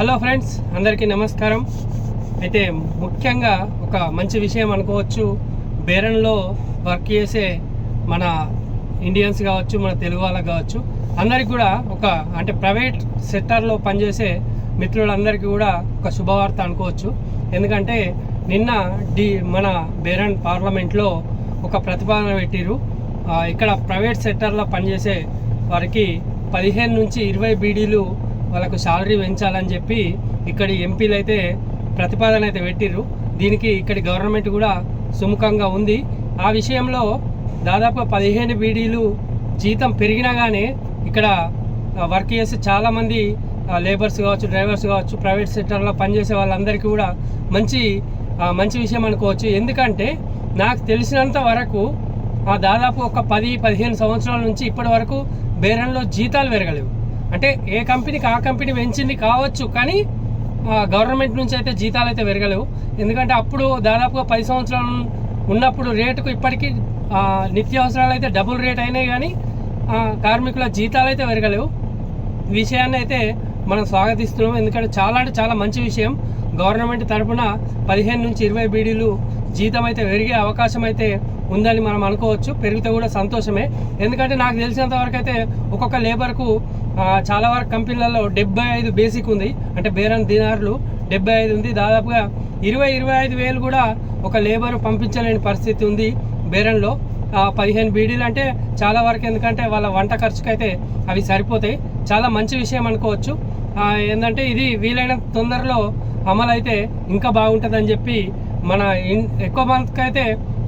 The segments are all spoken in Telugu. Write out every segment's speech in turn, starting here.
హలో ఫ్రెండ్స్ అందరికీ నమస్కారం. అయితే ముఖ్యంగా ఒక మంచి విషయం అనుకోవచ్చు. బేరన్లో వర్క్ చేసే మన ఇండియన్స్ కావచ్చు మన తెలుగు వాళ్ళకి కావచ్చు అందరికి కూడా ఒక అంటే ప్రైవేట్ సెక్టార్లో పనిచేసే మిత్రులందరికీ కూడా ఒక శుభవార్త అనుకోవచ్చు. ఎందుకంటే నిన్న డి మన బేరన్ పార్లమెంట్లో ఒక ప్రతిపాదన పెట్టిరు ఇక్కడ ప్రైవేట్ సెక్టార్లో పనిచేసే వారికి పదిహేను నుంచి ఇరవై బీడీలు వాళ్ళకు శాలరీ పెంచాలని చెప్పి ఇక్కడి ఎంపీలు అయితే ప్రతిపాదన అయితే పెట్టిర్రు. దీనికి ఇక్కడి గవర్నమెంట్ కూడా సుముఖంగా ఉంది. ఆ విషయంలో దాదాపు పదిహేను బీడీలు జీతం పెరిగినా కానీ ఇక్కడ వర్క్ చేసే చాలామంది లేబర్స్ కావచ్చు డ్రైవర్స్ కావచ్చు ప్రైవేట్ సెక్టర్లో పనిచేసే వాళ్ళందరికీ కూడా మంచి మంచి విషయం అనుకోవచ్చు. ఎందుకంటే నాకు తెలిసినంత వరకు ఆ, దాదాపు ఒక పది పదిహేను సంవత్సరాల నుంచి ఇప్పటి వరకు బేరంలో జీతాలు పెరగలేవు. అంటే ఏ కంపెనీకి ఆ కంపెనీ పెంచింది కావచ్చు కానీ గవర్నమెంట్ నుంచి అయితే జీతాలు అయితే పెరగలేవు. ఎందుకంటే అప్పుడు దాదాపుగా పది సంవత్సరాలు ఉన్నప్పుడు రేటుకు ఇప్పటికీ నిత్యావసరాలు అయితే డబుల్ రేట్ అయినాయి కానీ కార్మికుల జీతాలు అయితే పెరగలేవు. విషయాన్ని అయితే మనం స్వాగతిస్తున్నాం. ఎందుకంటే చాలా అంటే చాలా మంచి విషయం. గవర్నమెంట్ తరఫున పదిహేను నుంచి ఇరవై బీడీలు జీతం అయితే పెరిగే అవకాశం అయితే ఉందని మనం అనుకోవచ్చు. పెరిగితే కూడా సంతోషమే. ఎందుకంటే నాకు తెలిసినంత వరకు అయితే ఒక్కొక్క లేబర్కు చాలా వరకు కంపెనీలలో డెబ్బై ఐదు బేసిక్ ఉంది. అంటే బేరన్ దినార్లు డెబ్బై ఐదు ఉంది. దాదాపుగా ఇరవై ఇరవై ఐదు వేలు కూడా ఒక లేబర్ పంపించలేని పరిస్థితి ఉంది బేరన్లో పదిహేను బీడీలు అంటే చాలా వరకు ఎందుకంటే వాళ్ళ వంట ఖర్చుకైతే అవి సరిపోతాయి. చాలా మంచి విషయం అనుకోవచ్చు. ఏంటంటే ఇది వీలైన తొందరలో అమలైతే ఇంకా బాగుంటుందని చెప్పి మన ఇన్ ఎక్కువ మందికి అయితే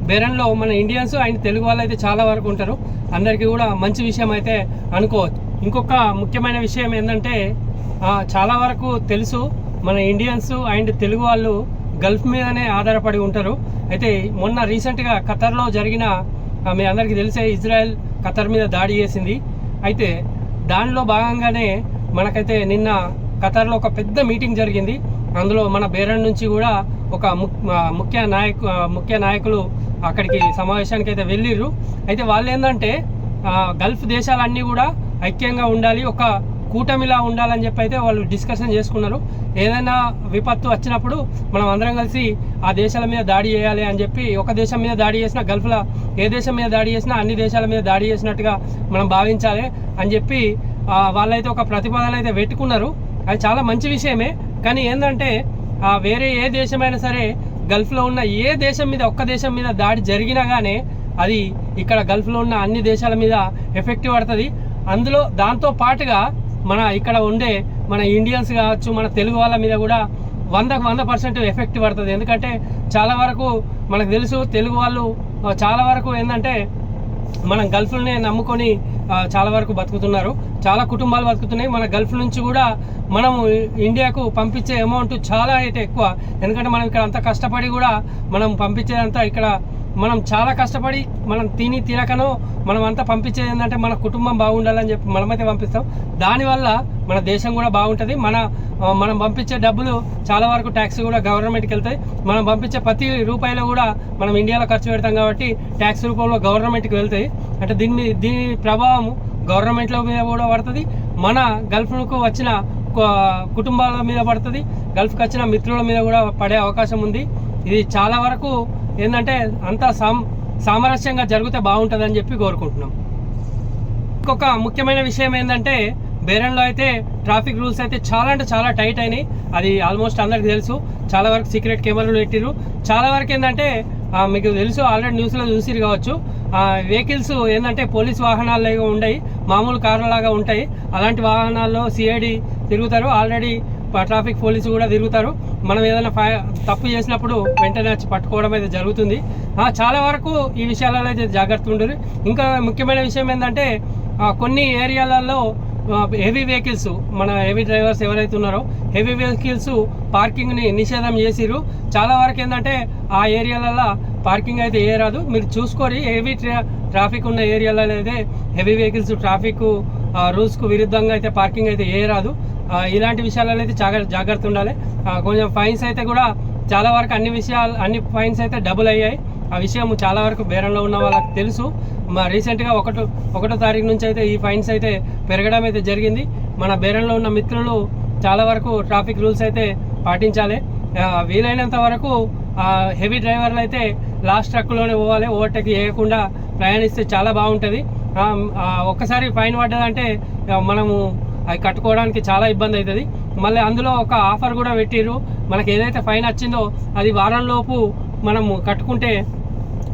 బెరన్లో మన ఇండియన్స్ అండ్ తెలుగు వాళ్ళు అయితే చాలా వరకు ఉంటారు. అందరికీ కూడా మంచి విషయం అయితే అనుకోవచ్చు ఇంకొక ముఖ్యమైన విషయం ఏంటంటే చాలా వరకు తెలుసు మన ఇండియన్స్ అండ్ తెలుగు వాళ్ళు గల్ఫ్ మీదనే ఆధారపడి ఉంటారు. అయితే మొన్న రీసెంట్గా ఖతర్లో జరిగిన మీ అందరికీ తెలిసే ఇజ్రాయెల్ ఖతర్ మీద దాడి చేసింది. అయితే దానిలో భాగంగానే మనకైతే నిన్న ఖతర్లో ఒక పెద్ద మీటింగ్ జరిగింది. అందులో మన బేరన్ నుంచి కూడా ఒక ముఖ్య నాయకు ముఖ్య నాయకులు అక్కడికి సమావేశానికి అయితే వెళ్ళిర్రు. అయితే వాళ్ళు ఏంటంటే గల్ఫ్ దేశాలన్నీ కూడా ఐక్యంగా ఉండాలి ఒక కూటమిలా ఉండాలని చెప్పి అయితే వాళ్ళు డిస్కషన్ చేసుకున్నారు. ఏదైనా విపత్తు వచ్చినప్పుడు మనం అందరం కలిసి ఆ దేశాల మీద దాడి చేయాలి అని చెప్పి ఒక దేశం మీద దాడి చేసినా గల్ఫ్లో ఏ దేశం మీద దాడి చేసినా అన్ని దేశాల మీద దాడి చేసినట్టుగా మనం భావించాలి అని చెప్పి వాళ్ళైతే ఒక ప్రతిపాదన అయితే పెట్టుకున్నారు. అది చాలా మంచి విషయమే. కానీ ఏంటంటే వేరే ఏ దేశమైనా సరే గల్ఫ్లో ఉన్న ఏ దేశం మీద ఒక్క దేశం మీద దాడి జరిగినా కానీ అది ఇక్కడ గల్ఫ్లో ఉన్న అన్ని దేశాల మీద ఎఫెక్ట్ పడుతుంది. అందులో దాంతో పాటుగా మన ఇక్కడ ఉండే మన ఇండియన్స్ కావచ్చు మన తెలుగు వాళ్ళ మీద కూడా వందకు వంద పర్సెంట్ ఎఫెక్ట్ పడుతుంది. ఎందుకంటే చాలా వరకు మనకు తెలుసు తెలుగు వాళ్ళు చాలా వరకు ఏంటంటే మనం గల్ఫ్లనే నమ్ముకొని చాలా వరకు బతుకుతున్నారు. చాలా కుటుంబాలు బతుకుతున్నాయి. మన గల్ఫ్ నుంచి కూడా మనం ఇండియాకు పంపించే అమౌంట్ చాలా అయితే ఎక్కువ. ఎందుకంటే మనం ఇక్కడ అంత కష్టపడి కూడా మనం పంపించేదంతా ఇక్కడ మనం చాలా కష్టపడి మనం తిని తినకనో మనం అంతా పంపించేది ఏంటంటే మన కుటుంబం బాగుండాలని చెప్పి మనమైతే పంపిస్తాం. దానివల్ల మన దేశం కూడా బాగుంటుంది. మన మనం పంపించే డబ్బులు చాలా వరకు ట్యాక్స్ కూడా గవర్నమెంట్కి వెళ్తాయి. మనం పంపించే ప్రతి రూపాయలు కూడా మనం ఇండియాలో ఖర్చు పెడతాం కాబట్టి ట్యాక్స్ రూపంలో గవర్నమెంట్కి వెళ్తాయి. అంటే దీని దీని ప్రభావం గవర్నమెంట్ల మీద కూడా పడుతుంది. మన గల్ఫ్కు వచ్చిన కుటుంబాల మీద పడుతుంది. గల్ఫ్కి వచ్చిన మిత్రుల మీద కూడా పడే అవకాశం ఉంది. ఇది చాలా వరకు ఏంటంటే అంతా సాం సామరస్యంగా జరిగితే బాగుంటుందని చెప్పి కోరుకుంటున్నాం. ఇంకొక ముఖ్యమైన విషయం ఏంటంటే బేరంలో అయితే ట్రాఫిక్ రూల్స్ అయితే చాలా అంటే చాలా టైట్ అయినాయి. అది ఆల్మోస్ట్ అందరికి తెలుసు. చాలా వరకు సీక్రెట్ కెమెరాలు పెట్టిరు చాలా వరకు ఏంటంటే మీకు తెలుసు ఆల్రెడీ న్యూస్లో చూసిరు కావచ్చు. వెహికల్స్ ఏంటంటే పోలీస్ వాహనాలు లాగా ఉండయి మామూలు కార్ల లాగా ఉంటాయి. అలాంటి వాహనాల్లో సిఐడి తిరుగుతారు. ఆల్రెడీ ట్రాఫిక్ పోలీసు కూడా తిరుగుతారు. మనం ఏదైనా తప్పు చేసినప్పుడు వెంటనే వచ్చి పట్టుకోవడం అయితే జరుగుతుంది. చాలా వరకు ఈ విషయాలలో అయితే జాగ్రత్త ఉండదు ఇంకా ముఖ్యమైన విషయం ఏంటంటే కొన్ని ఏరియాలలో హెవీ వెహికల్స్ మన హెవీ డ్రైవర్స్ ఎవరైతే ఉన్నారో హెవీ వెహికల్స్ పార్కింగ్ని నిషేధం చేసిరు చాలా వరకు ఏంటంటే ఆ ఏరియాలలో పార్కింగ్ అయితే ఏ రాదు. మీరు చూసుకొని హెవీ ట్రా ట్రాఫిక్ ఉన్న ఏరియాలో అయితే హెవీ వెహికల్స్ ట్రాఫిక్ రూల్స్కు విరుద్ధంగా అయితే పార్కింగ్ అయితే ఏ రాదు. ఇలాంటి విషయాలలో అయితే జాగ్రత్త జాగ్రత్త ఉండాలి. కొంచెం ఫైన్స్ అయితే కూడా చాలా వరకు అన్ని విషయాలు అన్ని ఫైన్స్ అయితే డబుల్ అయ్యాయి. ఆ విషయం చాలా వరకు బేరంలో ఉన్న వాళ్ళకి తెలుసు. మా రీసెంట్గా ఒకటో ఒకటో తారీఖు నుంచి అయితే ఈ ఫైన్స్ అయితే పెరగడం అయితే జరిగింది. మన బేరంలో ఉన్న మిత్రులు చాలా వరకు ట్రాఫిక్ రూల్స్ అయితే పాటించాలి. వీలైనంత వరకు హెవీ డ్రైవర్లు అయితే లాస్ట్ ట్రక్లోనే పోవాలి ఓవర్టేక్ చేయకుండా ప్రయాణిస్తే చాలా బాగుంటుంది. ఒక్కసారి ఫైన్ పడ్డదంటే మనము అవి కట్టుకోవడానికి చాలా ఇబ్బంది అవుతుంది. మళ్ళీ అందులో ఒక ఆఫర్ కూడా పెట్టిర్రు. మనకి ఏదైతే ఫైన్ వచ్చిందో అది వారంలోపు మనము కట్టుకుంటే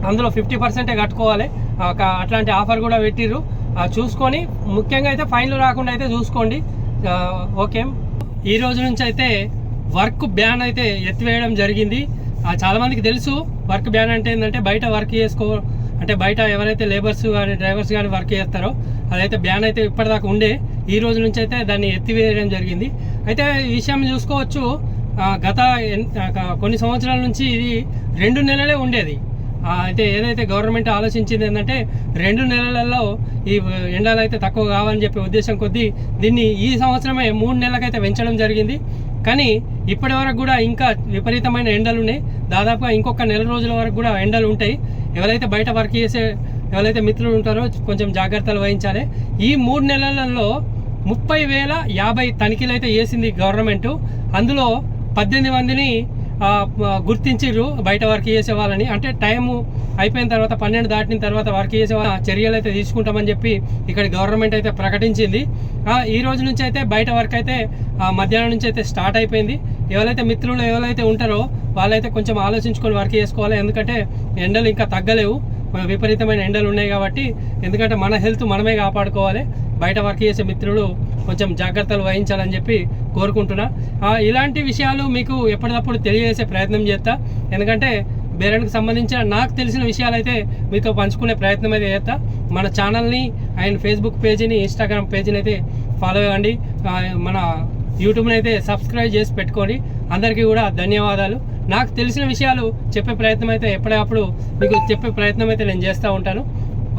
అందులో ఫిఫ్టీ పర్సెంటే కట్టుకోవాలి. ఒక- అట్లాంటి ఆఫర్ కూడా పెట్టిర్రు. ఆ, చూసుకొని ముఖ్యంగా అయితే ఫైన్లు రాకుండా అయితే చూసుకోండి. ఓకే. ఈ రోజు నుంచి అయితే వర్క్ బ్యాన్ అయితే ఎత్తివేయడం జరిగింది. చాలామందికి తెలుసు. వర్క్ బ్యాన్ అంటే ఏంటంటే బయట వర్క్ చేసుకో అంటే బయట ఎవరైతే లేబర్స్ కానీ డ్రైవర్స్ కానీ వర్క్ చేస్తారో అదైతే బ్యాన్ అయితే ఇప్పటిదాకా ఉండే. ఈ రోజు నుంచి అయితే దాన్ని ఎత్తివేయడం జరిగింది. అయితే ఈ విషయం చూసుకోవచ్చు. గత కొన్ని సంవత్సరాల నుంచి ఇది రెండు నెలలే ఉండేది. అయితే ఏదైతే గవర్నమెంట్ ఆలోచించింది ఏంటంటే రెండు నెలలలో ఈ ఎండలు అయితే తక్కువ కావాలని చెప్పే ఉద్దేశం కొద్దీ దీన్ని ఈ సంవత్సరమే మూడు నెలలకైతే పెంచడం జరిగింది. కానీ ఇప్పటి వరకు కూడా ఇంకా విపరీతమైన ఎండలు ఉన్నాయి. దాదాపుగా ఇంకొక నెల రోజుల వరకు కూడా ఎండలు ఉంటాయి. ఎవరైతే బయట వర్క్ చేసే ఎవరైతే మిత్రులు ఉంటారో కొంచెం జాగ్రత్తలు వహించాలి. ఈ మూడు నెలలలో ముప్పై వేల యాభై తనిఖీలు అయితే చేసింది గవర్నమెంట్. అందులో పద్దెనిమిది మందిని గుర్తించారు బయట వర్క్ చేసే వాళ్ళని. అంటే టైము అయిపోయిన తర్వాత పన్నెండు దాటిన తర్వాత వర్క్ చేసే వాళ్ళ చర్యలు అయితే తీసుకుంటామని చెప్పి ఇక్కడ గవర్నమెంట్ అయితే ప్రకటించింది. ఈ రోజు నుంచి అయితే బయట వర్క్ అయితే మధ్యాహ్నం నుంచి అయితే స్టార్ట్ అయిపోయింది. ఎవరైతే మిత్రులు ఎవరైతే ఉంటారో వాళ్ళైతే కొంచెం ఆలోచించుకొని వర్క్ చేసుకోవాలి. ఎందుకంటే ఎండలు ఇంకా తగ్గలేవు. విపరీతమైన ఎండలు ఉన్నాయి కాబట్టి. ఎందుకంటే మన హెల్త్ మనమే కాపాడుకోవాలి. బయట వర్క్ చేసే మిత్రులు కొంచెం జాగ్రత్తలు వహించాలని చెప్పి కోరుకుంటున్నా. ఇలాంటి విషయాలు మీకు ఎప్పటికప్పుడు తెలియజేసే ప్రయత్నం చేస్తా. ఎందుకంటే బేరానికి సంబంధించిన నాకు తెలిసిన విషయాలు అయితే మీతో పంచుకునే ప్రయత్నం అయితే చేస్తా. మన ఛానల్ని అండ్ ఫేస్బుక్ పేజీని ఇన్స్టాగ్రామ్ పేజీని అయితే ఫాలో అవ్వండి. మన యూట్యూబ్ని అయితే సబ్స్క్రైబ్ చేసి పెట్టుకోండి. అందరికీ కూడా ధన్యవాదాలు. నాకు తెలిసిన విషయాలు చెప్పే ప్రయత్నం అయితే ఎప్పటికప్పుడు మీకు చెప్పే ప్రయత్నం అయితే నేను చేస్తూ ఉంటాను.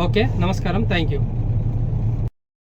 ఓకే నమస్కారం. Thank you.